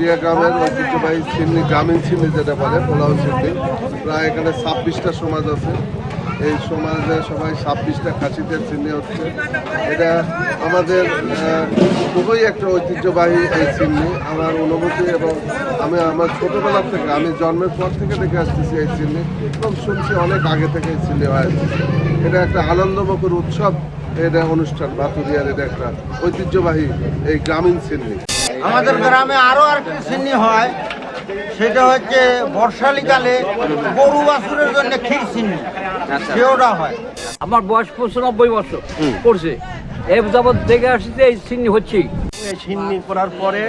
ভাতুরিয়া গ্রামের ঐতিহ্যবাহী সিন্নি গ্রামীণ সিন্নি যেটা বলে পোলাও সিন্নি, প্রায় এখানে ছাব্বিশটা সমাজ আছে। এই সমাজে সবাই ছাব্বিশটা খাসিদের সিন্নি হচ্ছে। এটা আমাদের খুবই একটা ঐতিহ্যবাহী এই সিন্নি। আমার অনুভূতি এবং আমি আমার ছোটোবেলার থেকে, আমি জন্মের পর থেকে দেখে আসতেছি এই সিন্নি এবং শুনছি অনেক আগে থেকে এই সিন্নি হয়ে এটা একটা আনন্দমুখর উৎসব, এটা অনুষ্ঠান ভাতুরিয়ার এটা একটা ঐতিহ্যবাহী এই গ্রামীণ সিন্নি। আমাদের গ্রামে আরও আর একটা সিন্নি হয়। সেটা হচ্ছে বর্ষালিকালে গরু বাছুরের জন্য ক্ষীর সিন্নি। সেওটা হয়। আমার বয়স পঁচানব্বই বছর পড়ছে। এই যাবৎ দেখে আসছে এই সিন্নি হচ্ছেই। এই সিন্নি করার পরে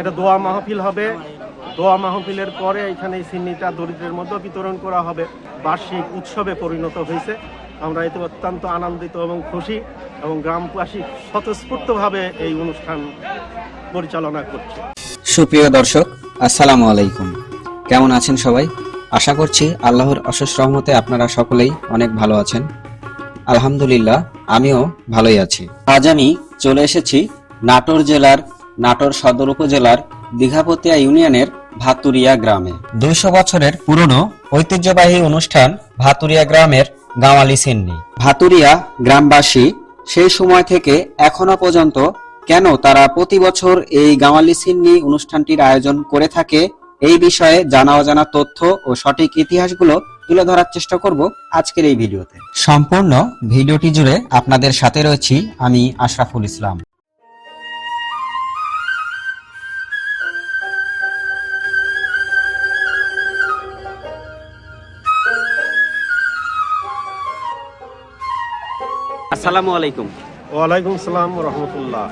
এটা দোয়া মাহফিল হবে। দোয়া মাহফিলের পরে এখানে এই সিন্নিটা দরিদ্রের মধ্যে বিতরণ করা হবে। বার্ষিক উৎসবে পরিণত হয়েছে। আমরা এতে অত্যন্ত আনন্দিত এবং খুশি এবং গ্রামবাসী স্বতঃস্ফূর্তভাবে এই অনুষ্ঠান পরিচালনা করছে। সুপ্রিয় দর্শক, আসসালামু আলাইকুম। কেমন আছেন সবাই? আশা করছি আল্লাহর অশেষ রহমতে আপনারা সকলেই অনেক ভালো আছেন। আলহামদুলিল্লাহ, আমিও ভালোই আছি। আজ আমি চলে এসেছি নাটোর জেলার, নাটোর সদর উপজেলার দীঘাপতিয়া ইউনিয়নের ভাতুরিয়া গ্রামে। দুইশো বছরের পুরনো ঐতিহ্যবাহী অনুষ্ঠান ভাতুরিয়া গ্রামের গাওয়ালি সিন্নি। ভাতুরিয়া গ্রামবাসী সেই সময় থেকে এখনও পর্যন্ত কেন তারা প্রতি বছর এই গাওয়ালি সিন্নি অনুষ্ঠানটির আয়োজন করে থাকে, এই বিষয়ে জানা অজানা তথ্য ও সঠিক ইতিহাসগুলো তুলে ধরার চেষ্টা করব আজকের এই ভিডিওতে। সম্পূর্ণ ভিডিওটি জুড়ে আপনাদের সাথে রয়েছি আমি আশরাফুল ইসলাম। আসসালামু আলাইকুম। ওয়ালাইকুম সালাম রহমতুল্লাহ।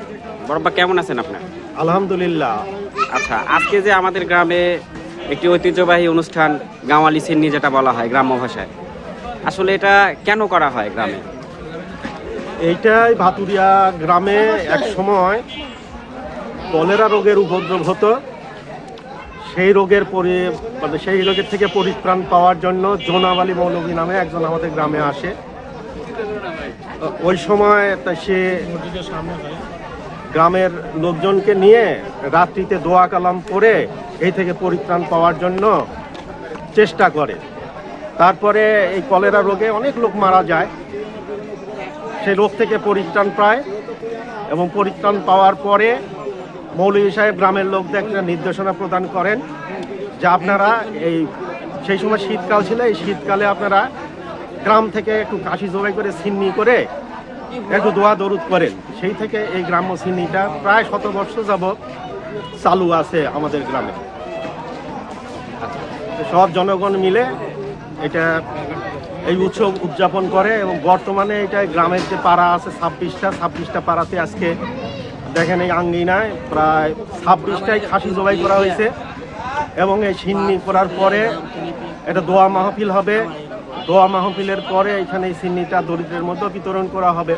বড়ব্বা কেমন আছেন আপনার? আলহামদুলিল্লাহ। আচ্ছা আজকে যে আমাদের গ্রামে একটি ঐতিহ্যবাহী অনুষ্ঠান গাঁওয়ালি সিন্নি যেটা বলা হয় গ্রাম্য ভাষায় আসলে এটা কেন করা হয় গ্রামে? এইটাই ভাতুরিয়া গ্রামে এক সময় কলেরা রোগের উপদ্রব হতো। সেই রোগের পরি মানে সেই রোগের থেকে পরিত্রাণ পাওয়ার জন্য জোনাবালি মৌলভী নামে একজন আমাদের গ্রামে আসে। ওই সময় তা সে গ্রামের লোকজনকে নিয়ে রাত্রিতে দোয়া কালাম করে এই থেকে পরিত্রাণ পাওয়ার জন্য চেষ্টা করে। তারপরে এই কলেরা রোগে অনেক লোক মারা যায়। সেই রোগ থেকে পরিত্রাণ পায় এবং পরিত্রাণ পাওয়ার পরে মৌলভী সাহেব গ্রামের লোকদের একটা নির্দেশনা প্রদান করেন যে আপনারা এই সেই সময় শীতকাল ছিল, এই শীতকালে আপনারা গ্রাম থেকে একটু কাশি জবাই করে সিন্নি করে একটু দোয়া দরুদ করেন। সেই থেকে এই গ্রাম্য সিন্নিটা প্রায় শত বর্ষ যাবৎ চালু আছে আমাদের গ্রামে। সব জনগণ মিলে এটা এই উৎসব উদযাপন করে এবং বর্তমানে এটা গ্রামের যে পাড়া আছে ছাব্বিশটা ছাব্বিশটা পাড়াতে আজকে দেখেন এই আঙ্গিনায় প্রায় ছাব্বিশটাই খাসি জবাই করা হয়েছে। এবং এই সিন্নি করার পরে এটা দোয়া মাহফিল হবে। দোয়া মাহফিলের পরে এখানে এই সিন্নিটা দরিদ্রের মধ্যে বিতরণ করা হবে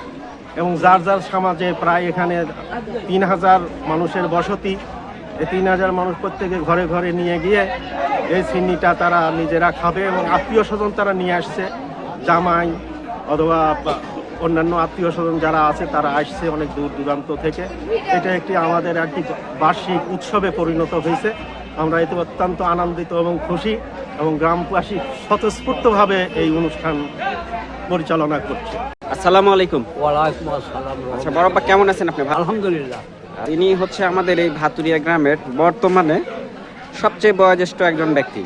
এবং যার যার সমাজে প্রায় এখানে তিন হাজার মানুষের বসতি, এই তিন হাজার মানুষ প্রত্যেকে ঘরে ঘরে নিয়ে গিয়ে এই সিন্নিটা তারা নিজেরা খাবে এবং আত্মীয় স্বজন তারা নিয়ে আসছে। জামাই অথবা অন্যান্য আত্মীয় স্বজন যারা আছে তারা আসছে অনেক দূর দূরান্ত থেকে। এটা একটি আমাদের একটি বার্ষিক উৎসবে পরিণত হয়েছে। আমরা এতে অত্যন্ত আনন্দিত এবং খুশি এবং গ্রামবাসী স্বতঃস্ফূর্তভাবে এই অনুষ্ঠান পরিচালনা করছে। আসসালামু আলাইকুম। ওয়ালাইকুম আসসালাম। আচ্ছা বড়ব্বা কেমন আছেন আপনি? আলহামদুলিল্লাহ। ইনি হচ্ছে আমাদের এই ভাতুরিয়া গ্রামের বর্তমানে সবচেয়ে বয়োজ্যেষ্ঠ একজন ব্যক্তি।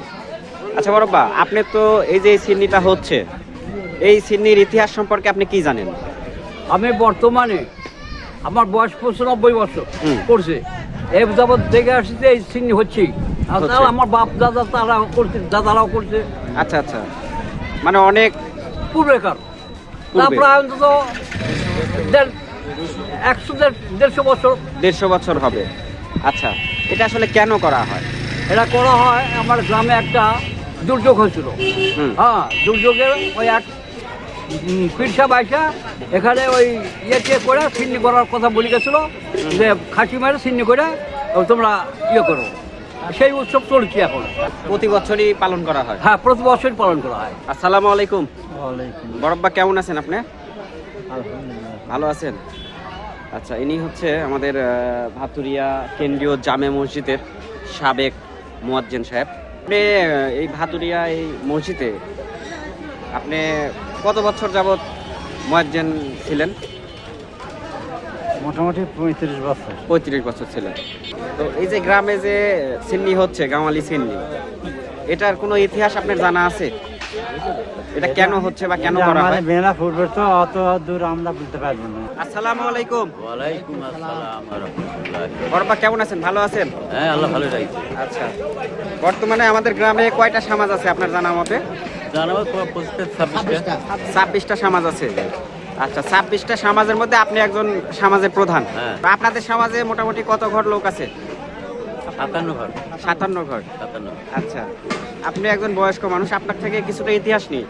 আচ্ছা বড়ব্বা আপনি তো এই যে সিন্নিটা হচ্ছে এই সিন্নির ইতিহাস সম্পর্কে আপনি কি জানেন? আমি বর্তমানে আমার বয়স পঁচানব্বই বছর হুম। পড়ছে। এই যাবৎ দেখে আসছে এই সিন্নি হচ্ছেই। হচ্ছে। তারা আমার বাপ দাদা তারাও করছে দাদারাও করছে। আচ্ছা আচ্ছা। মানে অনেক পূর্বেকার। পূর্বে। তারপরে অন্তত একশো দেড় দেড়শো বছর। দেড়শো বছর হবে। আচ্ছা এটা আসলে কেন করা হয়? এটা করা হয় আমার গ্রামে একটা দুর্যোগ হয়েছিল। হ্যাঁ দুর্যোগে ওই এক পিরসা বাইসা এখানে ওই ইয়েতে করে সিন্নি করার কথা বলে গেছিল যে খাসি মারে সিন্নি করে তোমরা ইয়ে করো। সেই উৎসব চলছে এখন। প্রতি বছরই পালন করা হয়? হ্যাঁ প্রতি বছরই পালন করা হয়। আসসালামু আলাইকুম। বরব্বা কেমন আছেন আপনি? ভালো আছেন? আচ্ছা ইনি হচ্ছে আমাদের ভাতুরিয়া কেন্দ্রীয় জামে মসজিদের সাবেক মোয়াজ্জেন সাহেব। আপনি এই ভাতুরিয়া এই মসজিদে আপনি কত বছর যাবত মোয়াজ্জেন ছিলেন? মোটামুটি পঁয়ত্রিশ বছর। পঁয়ত্রিশ বছর ছিলেন তো এই যে গ্রামে যে সিন্নি হচ্ছে গাঁওয়ালি সিন্নি এটার কোনো ইতিহাস আপনার জানা আছে? এটা কেন হচ্ছে বা কেন করা হয়? বেনা ফুটবল তো অত দূর আমরা বলতে পারব না। আসসালামু আলাইকুম। ওয়ালাইকুম আসসালাম রহমতুল্লাহ। বড়পা কেমন আছেন? ভালো আছেন? হ্যাঁ আল্লাহ ভালো রাখছে আচ্ছা। বর্তমানে আমাদের গ্রামে কয়টা সমাজ আছে আপনার জানা মতে? জানাব পঁচিশ ছাব্বিশটা। ছাব্বিশটা সমাজ আছে। আচ্ছা ছাব্বিশটা সমাজের মধ্যে আপনি একজন সমাজের প্রধান। হ্যাঁ। আপনাদের সমাজে মোটামুটি কত ঘর লোক আছে? সাতান্ন ঘর। সাতান্ন ঘর। সাতান্ন। আচ্ছা আপনি একজন বয়স্ক মানুষ আপনার থেকে কিছুটা ইতিহাস নেই।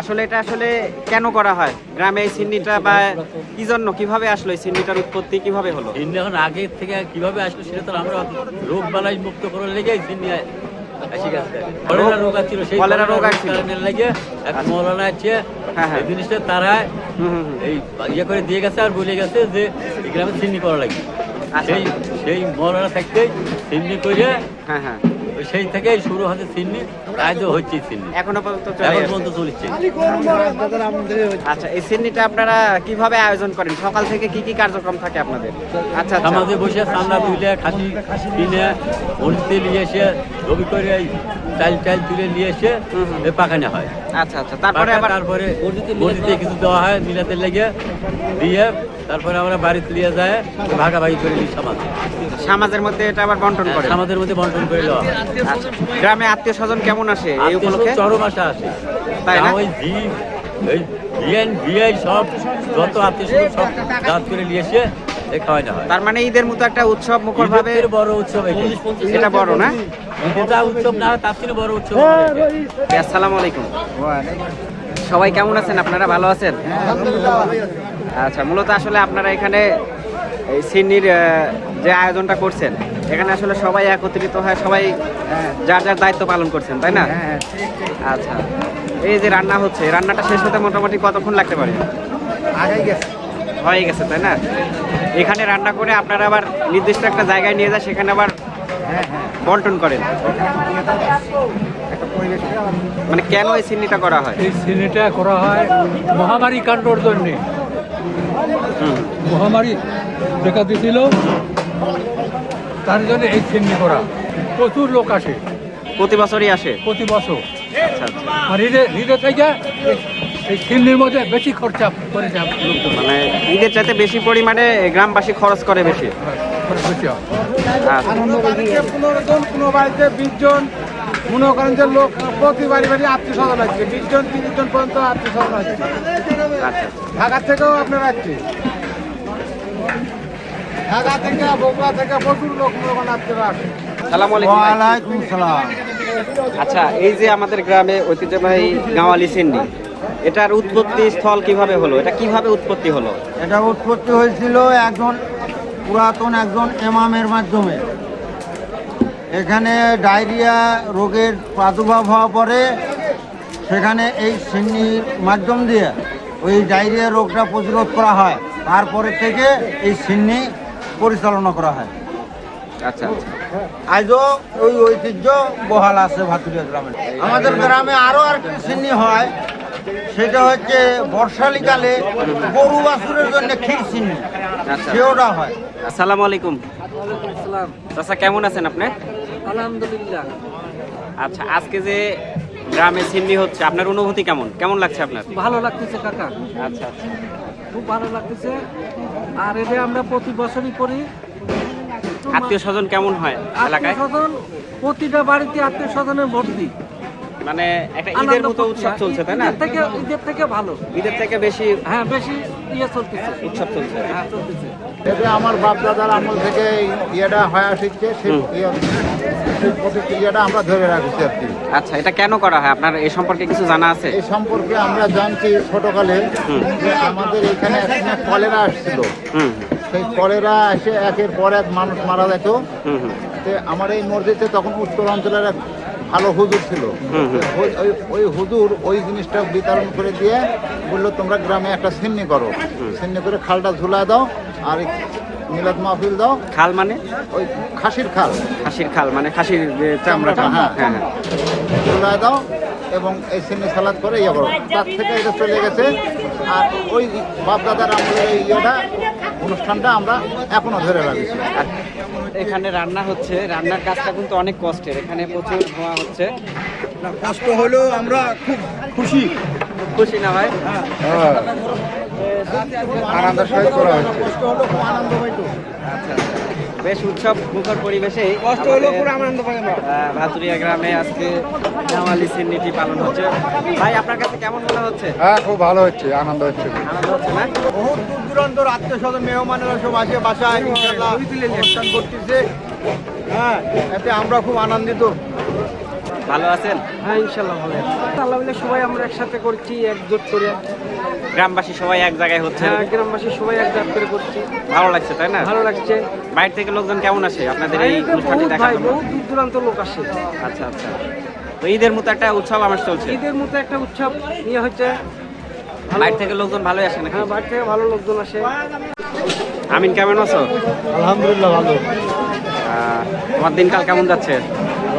আসলে এটা আসলে কেন করা হয়? গ্রামে এই সিন্নিটা বা কি জন্য? কীভাবে আসলো এই সিন্নিটার উৎপত্তি? কীভাবে হলো? সিন্নি এখন আগে থেকে কীভাবে আসলো সেটা তো আমরা রোগ বালাই মুক্ত করার লেগে সিন্নি কলেরা রোগ আছিল সেই কলেরা রোগ আসছিল। কারণের এক মৌলানা আছে হ্যাঁ, হ্যাঁ। এই জিনিসটা তারা হুম, হুম, হুম। এই ইয়ে করে দিয়ে গেছে আর বলে গেছে যে গ্রামে সিন্নি করা লাগে আচ্ছা। সেই সেই মৌলানা থাকতে সিন্নি করে হ্যাঁ হ্যাঁ সেই থেকেই শুরু হচ্ছে সিন্নি তাই তো হচ্ছে সিন্নি। এখনও পর্যন্ত চলে এখন পর্যন্ত চলছে। আচ্ছা এই সিন্নিটা আপনারা কীভাবে আয়োজন করেন? সকাল থেকে কি কি কার্যক্রম থাকে আপনাদের? আচ্ছা আচ্ছা। সমাজে বসে চান্দা তুলে খাসি কিনে মরিচতে নিয়ে এসে রবি করে এই চাল চাল তুলে নিয়ে এসে পাকানো হয়। আচ্ছা আচ্ছা। তারপরে তারপরে কিছু দেওয়া হয় মিলাতে লেগে দিয়ে তারপরে আমরা বাড়িতে নিয়ে যায় ভাগাভাগি করে নিই সমাজে। সমাজের মধ্যে এটা আবার বন্টন করে? সমাজের মধ্যে বন্টন করে দেওয়া হয়। আচ্ছা গ্রামে আত্মীয় স্বজন কেমন আসে এই উপলক্ষে? চরম আশা আসে। তাই না? ওই জি ওই বিএন বিআই সব যত আত্মীয় স্বজন সব দাঁত করে নিয়ে এসে তার মানে ঈদের মতো একটা উৎসব মুখর ভাবে বড় উৎসব এটা। বড় না? উৎসব না তার থেকে বড় উৎসব হ্যাঁ, আসসালামু আলাইকুম। সবাই কেমন আছেন? আপনারা ভালো আছেন? আচ্ছা মূলত আসলে আপনারা এখানে এই সিন্নির যে আয়োজনটা করছেন এখানে আসলে সবাই একত্রিত হয় সবাই যার যার দায়িত্ব পালন করছেন তাই না? আচ্ছা এই যে রান্না হচ্ছে রান্নাটা শেষ হতে মোটামুটি কতক্ষণ লাগতে পারে? আগেই গেছে। হয়ে গেছে তাই না? এখানে রান্না করে আপনারা আবার নির্দিষ্ট একটা জায়গায় নিয়ে যায় সেখানে আবার বন্টন করেন। মানে কেন এই সিন্নিটা করা হয়? এই সিনেটা করা হয় মহামারী কাণ্ডর জন্য। মহামারী দেখা দিয়েছিল তার জন্য এই সিন্নি করা প্রচুর লোক আসে প্রতি বছরই আসে প্রতি বছর আচ্ছা আচ্ছা আর থেকে এই- মধ্যে বেশি খরচা করে যায় লোকজন মানে ঈদের চাইতে বেশি পরিমাণে গ্রামবাসী খরচ করে বেশি হয়। আচ্ছা কোনো বাড়িতে জন মনে করেন যে লোক প্রতি বাড়ি বাড়ি আত্মীয় স্বজন আসছে। বিশ জন তিরিশ জন পর্যন্ত আত্মীয় স্বজন আসছে। আচ্ছা ঢাকা থেকেও আপনার আসছে। ঢাকা থেকে বগুড়া থেকে প্রচুর লোক মনে করেন আত্মীয়রা আসে সালাম ওয়ালাইকুম সালাম আচ্ছা এই যে আমাদের গ্রামে ঐতিহ্যবাহী গাওয়ালি সিন্নি এটার উৎপত্তি স্থল কীভাবে হলো? এটা কীভাবে উৎপত্তি হলো? এটা উৎপত্তি হয়েছিল একজন পুরাতন একজন এমামের মাধ্যমে। এখানে ডায়রিয়া রোগের প্রাদুর্ভাব হওয়ার পরে সেখানে এই সিন্নির মাধ্যম দিয়ে ওই ডায়রিয়া রোগটা প্রতিরোধ করা হয়। তারপরে থেকে এই সিন্নি পরিচালনা করা হয়। আচ্ছা আচ্ছা। আজও ওই ঐতিহ্য বহাল আছে ভাতুরিয়া গ্রামে। আমাদের গ্রামে আরও আরেকটি সিন্নি হয় সেটা হচ্ছে বর্ষালিকালে গরু বাছুরের জন্য ক্ষীর সিন্নি। আচ্ছা। সেওটা হয়। আসসালামু আলাইকুম। চাচা কেমন আছেন আপনি? আলহামদুলিল্লাহ। আচ্ছা আজকে যে গ্রামে সিন্নি হচ্ছে আপনার অনুভূতি কেমন? কেমন লাগছে আপনার? ভালো লাগতেছে কাকা। আচ্ছা আচ্ছা। খুব ভালো লাগতেছে। আর এটা আমরা প্রতি বছরই করি। আত্মীয় স্বজন কেমন হয় এলাকায়? স্বজন প্রতিটা বাড়িতে আত্মীয় স্বজনের ভর্তি। মানে একটা ঈদের মতো উৎসব চলছে তাই না? থেকে ঈদের থেকে ভালো। ঈদের থেকে বেশি হ্যাঁ বেশি ইয়ে চলতেছে। উৎসব চলছে। হ্যাঁ চলতেছে। এটা আমার বাপ দাদার আমল থেকে এই ইয়েটা হয়ে আসছে সেই ইয়ে- প্রতিক্রিয়াটা আমরা ধরে রাখছি আর কি। আচ্ছা এটা কেন করা হয়? আপনার এই সম্পর্কে কিছু জানা আছে? এই সম্পর্কে আমরা জানছি ছোটকালে যে আমাদের এখানে একসময় কলেরা আসছিল। হুম। সেই কলেরা এসে একের পর এক মানুষ মারা যেত। হুম হুম। আমার এই মসজিদে তখন উত্তর অঞ্চলের এক ভালো হুজুর ছিল। ওই- হুজুর ওই জিনিসটা বিতরণ করে দিয়ে বলল তোমরা গ্রামে একটা সিন্নি করো। সিন্নি করে খালটা ঝুলা দাও আর মিলাদ মাহফিল দাও। খাল মানে? ওই খাসির খাল। খাসির খাল মানে খাসির চামড়াটা হ্যাঁ। হ্যাঁ হ্যাঁ। চুলায় দাও এবং এই সিন্নি সালাদ করে ইয়ে করো। তার থেকে এটা চলে গেছে। আর ওই বাপদাদার আমলের এই ইয়েটা অনুষ্ঠানটা আমরা এখনও ধরে রাখি এখানে রান্না হচ্ছে রান্নার কাজটা কিন্তু অনেক কষ্টের এখানে প্রচুর ধোঁয়া হচ্ছে। কষ্ট হলেও আমরা খুব খুশি। খুশি না ভাই? আনন্দের সহিত করা হচ্ছে। কষ্ট হলো খুব আচ্ছা বেশ উৎসব মুখর পরিবেশে কষ্ট হলো পুরো আনন্দ পাবেন ভাতুরিয়া গ্রামে আজকে জামালি সিন্নিটি পালন হচ্ছে। ভাই আপনার কাছে কেমন মনে হচ্ছে? হ্যাঁ খুব ভালো হচ্ছে আনন্দ হচ্ছে। আনন্দ হচ্ছে না? বহু দূর দূরান্তর আত্মীয় স্বজন মেহমানেরা সব আসে বাসায় ইনশাআল্লাহ অনুষ্ঠান করতেছে। হ্যাঁ এতে আমরা খুব আনন্দিত। ভালো আছেন? হ্যাঁ ইনশাল্লাহ ভালো আল্লাহ মিলে সবাই আমরা একসাথে করছি একজোট করে। গ্রামবাসী সবাই এক জায়গায় হচ্ছে? হ্যাঁ গ্রামবাসী সবাই একজাট করে করছি। ভালো লাগছে তাই না? ভালো লাগছে। বাইরে থেকে লোকজন কেমন আসে? আপনাদের এই অনুষ্ঠানটি দেখার জন্য? বহু দূর দূরান্ত লোক আসে। আচ্ছা আচ্ছা। তো ঈদের মতো একটা উৎসব আমার চলছে। ঈদের মতো একটা উৎসব নিয়ে হচ্ছে বাইরে থেকে লোকজন ভালোই আসে নাকি? হ্যাঁ বাইরে থেকে ভালো লোকজন আসে। আমিন কেমন আছো? আলহামদুলিল্লাহ ভালো। আহ, তোমার দিনকাল কেমন যাচ্ছে?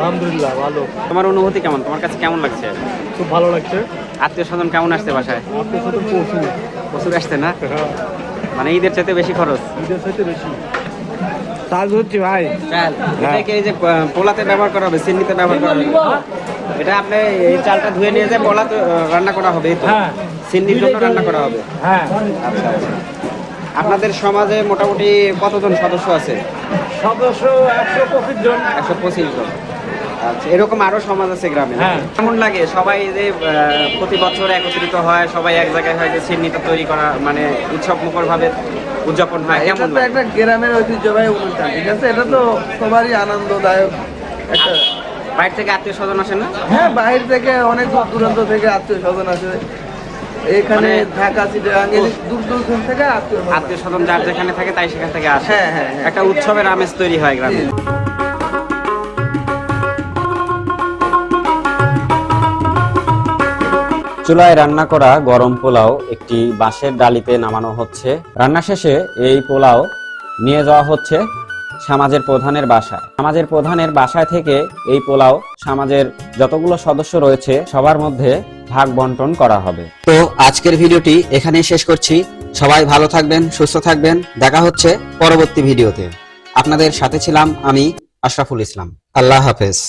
আলহামদুলিল্লাহ ভালো। তোমার অনুভূতি কেমন? তোমার কাছে কেমন লাগছে? খুব ভালো লাগছে। আত্মীয় স্বজন কেমন আসছে বাসায়? আপনার সাথে পৌঁছুন। প্রচুর আসছে না? মানে ঈদের চাইতে বেশি খরচ? ঈদের সাথে বেশি। কাজ হচ্ছে ভাই। চাল। এটাকে এই যে পোলাতে ব্যবহার করা হবে সিন্নিতে ব্যবহার করা হবে। এটা আপনি এই চালটা ধুয়ে নিয়ে যে পোলাতে রান্না করা হবে হ্যাঁ। সিন্নির জন্য রান্না করা হবে? হ্যাঁ। আচ্ছা আচ্ছা। আপনাদের সমাজে মোটামুটি কতজন সদস্য আছে? সদস্য একশো পঁচিশ জন। একশো পঁচিশ জন। আচ্ছা এরকম আরও সমাজ আছে গ্রামে হ্যাঁ। কেমন লাগে? সবাই যে প্রতি বছর একত্রিত হয় সবাই এক জায়গায় হয় যে সিন্নিটা তৈরি করা মানে উৎসব মুখর ভাবে উদযাপন হয় কেমন লাগে? একটা গ্রামের ঐতিহ্যবাহী অনুষ্ঠান ঠিক আছে? এটা তো সবারই আনন্দদায়ক একটা বাইরে থেকে আত্মীয় স্বজন আসে না? হ্যাঁ বাইরে থেকে অনেক দূর দূরান্ত থেকে আত্মীয় স্বজন আসে। এখানে মানে- ঢাকা চিটাগাং দূর দূর থেকে আত্মীয় আত্মীয় স্বজন যার যেখানে থাকে তাই সেখান থেকে আসে। হ্যাঁ, হ্যাঁ, হ্যাঁ। একটা উৎসবের আমেজ তৈরি হয় গ্রামে। চুলায় রান্না করা গরম পোলাও একটি বাঁশের ডালিতে নামানো হচ্ছে। রান্না শেষে এই পোলাও নিয়ে যাওয়া হচ্ছে সমাজের প্রধানের বাসায়। সমাজের প্রধানের বাসায় থেকে এই পোলাও সমাজের যতগুলো সদস্য রয়েছে, সবার মধ্যে ভাগ বন্টন করা হবে। তো আজকের ভিডিওটি এখানেই শেষ করছি। সবাই ভালো থাকবেন, সুস্থ থাকবেন। দেখা হচ্ছে পরবর্তী ভিডিওতে। আপনাদের সাথে ছিলাম আমি, আশরাফুল ইসলাম। আল্লাহ হাফেজ।